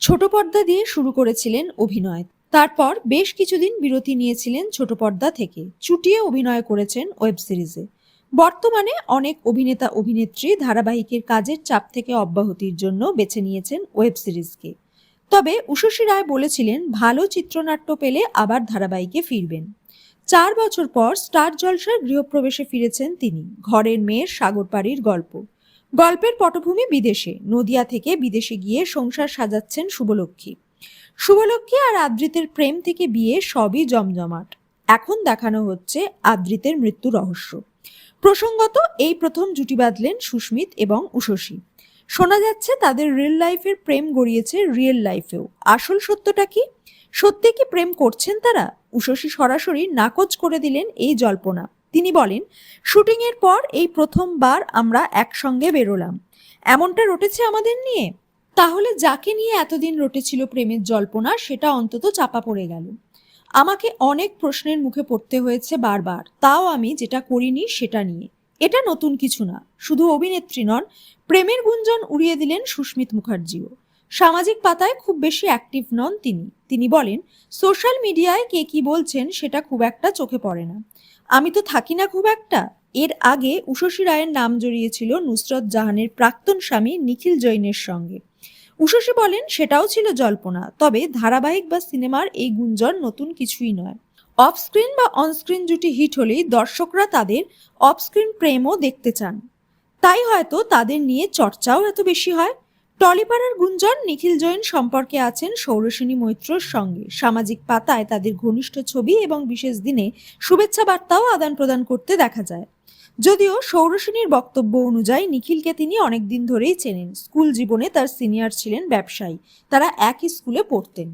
ছোট পর্দা দিয়ে শুরু করেছিলেন অভিনয়। তারপর বেশ কিছুদিন বিরতি নিয়েছিলেন ছোট পর্দা থেকে। চুটিয়ে অভিনয় করেছেন ওয়েব সিরিজে। বর্তমানে অনেক অভিনেতা অভিনেত্রী ধারাবাহিকের কাজের চাপ থেকে অব্যাহতির জন্য বেছে নিয়েছেন ওয়েব সিরিজকে। তবে উষসী রায় বলেছিলেন, ভালো চিত্রনাট্য পেলে আবার ধারাবাহিকে ফিরবেন। চার বছর পর স্টার জলসার গৃহপ্রবেশে ফিরেছেন তিনি। ঘরের মেয়ের সাগর পাড়ির গল্প। গল্পের পটভূমি বিদেশে। নদিয়া থেকে বিদেশে গিয়ে সংসার সাজাচ্ছেন শুভলক্ষ্মী। শুভলক্ষ্মী আর আদ্রিতের প্রেম থেকে বিয়ে সবই জমজমাট। এখন দেখানো হচ্ছে আদ্রিতের মৃত্যু রহস্য। প্রসঙ্গত এই প্রথম জুটি বাঁধলেন সুস্মিত এবং উষসী শোনা যাচ্ছে তাদের রিয়েল লাইফের প্রেম গড়িয়েছে রিয়েল লাইফেও আসল সত্যটা কি? সত্যি কি প্রেম করছেন তারা? উষসী সরাসরি নাকচ করে দিলেন এই জল্পনা। তিনি বলেন, শুটিংয়ের পর এই প্রথমবার আমরা একসঙ্গে বেরোলাম। এমনটা রটেছে আমাদের নিয়ে। তাহলে যাকে নিয়ে এতদিন রটেছিল প্রেমের জল্পনা, সেটা অন্তত চাপা পড়ে গেল। আমাকে অনেক প্রশ্নের মুখে পড়তে হয়েছে বারবার। তাও আমি যেটা করিনি, সেটা নিয়ে। এটা নতুন কিছু না। শুধু অভিনেত্রী নন, প্রেমের গুঞ্জন উড়িয়ে দিলেন সুস্মিত মুখার্জিও। সামাজিক পাতায় খুব বেশি অ্যাক্টিভ নন তিনি। তিনি বলেন সোশ্যাল মিডিয়ায় কে কি বলছেন সেটা খুব একটা চোখে পড়ে না। আমি তো থাকি না খুব একটা। এর আগে উষসী রায়ের নাম জড়িয়েছিল নুসরত জাহানের প্রাক্তন স্বামী নিখিল জৈনের সঙ্গে। উষসী বলেন, সেটাও ছিল জল্পনা, তবে ধারাবাহিক বা সিনেমার এই গুঞ্জন নতুন কিছুই নয়। অফ স্ক্রিন বা অনস্ক্রিন জুটি হিট হলেই দর্শকরা তাদের অফ স্ক্রিন প্রেমও দেখতে চান। তাই হয়তো তাদের নিয়ে চর্চাও এত বেশি হয়। টলিপাড়ার গুঞ্জন নিখিল জৈন সম্পর্কে আছেন সৌরসেনী মৈত্রর সঙ্গে। সামাজিক পাতায় তাদের ঘনিষ্ঠ ছবি এবং বিশেষ দিনে শুভেচ্ছা বার্তাও আদান প্রদান করতে দেখা যায়। যদিও সৌরসেনীর বক্তব্য অনুযায়ী নিখিলকে তিনি অনেকদিন ধরেই চেনেন। স্কুল জীবনে তার সিনিয়র ছিলেন ব্যবসায়ী। তারা একই স্কুলে পড়তেন।